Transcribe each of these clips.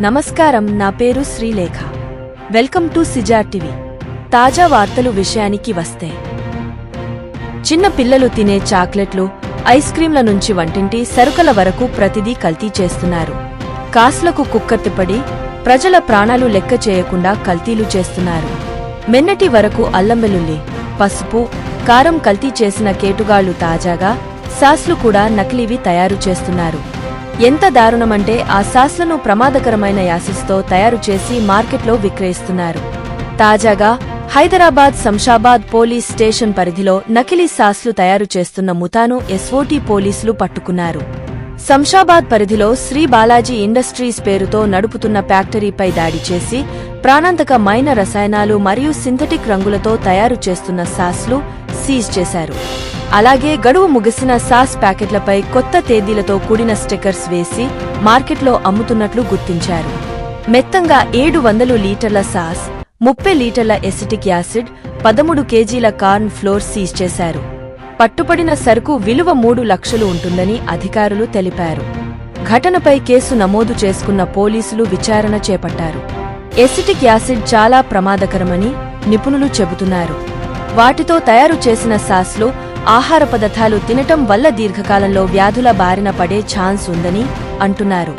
నమస్కారం నా పేరు Srilekha. Welcome to Siza TV. తాజా వార్తలు విషయానికి వస్తే. చిన్న పిల్లలు తినే చాక్లెట్లు ఐస్ క్రీంల నుంచి వంటింటి సరుకుల వరకు ప్రతిదీ కల్తీ చేస్తున్నారు. కాసులకు కుక్కర్తిపడి ప్రజల ప్రాణాలు లెక్క చేయకుండా కల్తీలు చేస్తున్నారు. మెన్నటి వరకు అల్లం వెల్లుల్లి పసుపు కారం కల్తీ చేసిన కేటుగాళ్ళు తాజాగా సాస్లు కూడా నకిలీవి తయారు చేస్తున్నారు. ఎంత దారుణమంటే ఆ సాస్లను ప్రమాదకరమైన యాసిస్తో తయారు చేసి మార్కెట్లో విక్రయిస్తున్నారు. తాజాగా హైదరాబాద్ శంషాబాద్ పోలీస్ స్టేషన్ పరిధిలో నకిలీ సాస్లు తయారు చేస్తున్న ముఠాను ఎస్ఓటీ పోలీసులు పట్టుకున్నారు. శంషాబాద్ పరిధిలో శ్రీ బాలాజీ ఇండస్ట్రీస్ పేరుతో నడుపుతున్న ఫ్యాక్టరీపై దాడి చేసి ప్రాణాంతక మైన రసాయనాలు మరియు సింథటిక్ రంగులతో తయారు చేస్తున్న సాస్లు సీజ్ చేశారు. అలాగే గడువు ముగిసిన సాస్ ప్యాకెట్లపై కొత్త తేదీలతో కూడిన స్టిక్కర్స్ వేసి మార్కెట్లో అమ్ముతున్నట్లు గుర్తించారు. మెత్తంగా ఏడు వందలు లీటర్ల సాస్ ముప్పై లీటర్ల ఎసిటిక్ యాసిడ్ పదమూడు కేజీల కార్న్ ఫ్లోర్ సీజ్ చేశారు. పట్టుపడిన సరుకు విలువ మూడు లక్షలు ఉంటుందని అధికారులు తెలిపారు. ఘటనపై కేసు నమోదు చేసుకున్న పోలీసులు విచారణ చేపట్టారు. ఎసిటిక్ యాసిడ్ చాలా ప్రమాదకరమని నిపుణులు చెబుతున్నారు. వాటితో తయారు చేసిన సాస్లో ఆహార పదార్థాలు తినటం వల్ల దీర్ఘకాలంలో వ్యాధుల బారిన పడే ఛాన్స్ ఉందని అంటున్నారు.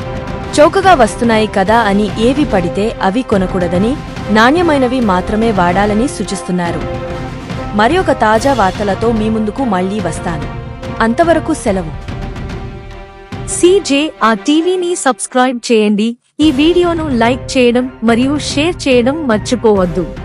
చౌకగా వస్తున్నాయి కదా అని ఏవి పడితే అవి కొనకూడదని నాణ్యమైనవి మాత్రమే వాడాలని సూచిస్తున్నారు. మరి ఒక తాజా వార్తలతో మీ ముందుకు మళ్ళీ వస్తాను. అంతవరకు సెలవు. సీజే ఆ టీవీని సబ్స్క్రైబ్ చేయండి. ఈ వీడియోను లైక్ చేయడం మరియు షేర్ చేయడం మర్చిపోవద్దు.